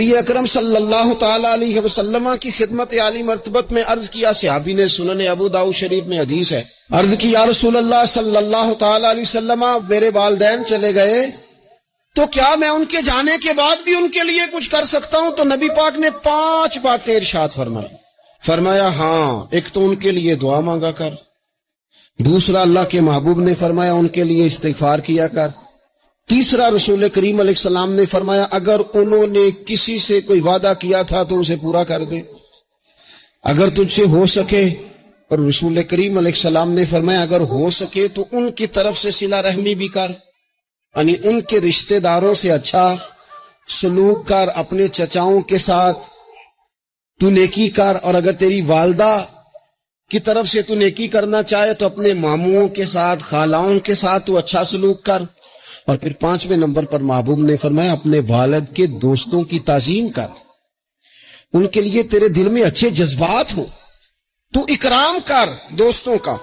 نبی اکرم صلی اللہ تعالی علیہ وسلم کی خدمت عالی مرتبت میں عرض کیا، صحابی نے سنن ابو داؤ شریف میں حدیث ہے۔ عرض کی، یا رسول اللہ صلی اللہ تعالی علیہ وسلم، میرے والدین چلے گئے۔ تو کیا میں ان کے جانے کے بعد بھی ان کے لیے کچھ کر سکتا ہوں؟ تو نبی پاک نے پانچ باتیں ارشاد فرمائی۔ فرمایا ہاں ایک تو ان کے لیے دعا مانگا کر۔ دوسرا، اللہ کے محبوب نے فرمایا، ان کے لیے استغفار کیا کر۔ تیسرا رسول کریم علیہ السلام نے فرمایا، اگر انہوں نے کسی سے کوئی وعدہ کیا تھا تو اسے پورا کر دے اگر تجھ سے ہو سکے، اور رسول کریم علیہ السلام نے فرمایا، اگر ہو سکے تو ان کی طرف سے سلا رحمی بھی کر۔ یعنی ان کے رشتہ داروں سے اچھا سلوک کر، اپنے چچاؤں کے ساتھ تو نیکی کر۔ اور اگر تیری والدہ کی طرف سے تو نیکی کرنا چاہے، تو اپنے ماموں کے ساتھ، خالاؤں کے ساتھ تو اچھا سلوک کر۔ اور پھر پانچویں نمبر پر محبوب نے فرمایا، اپنے والد کے دوستوں کی تعظیم کر۔ ان کے لیے تیرے دل میں اچھے جذبات ہوں۔ تو اکرام کر دوستوں کا۔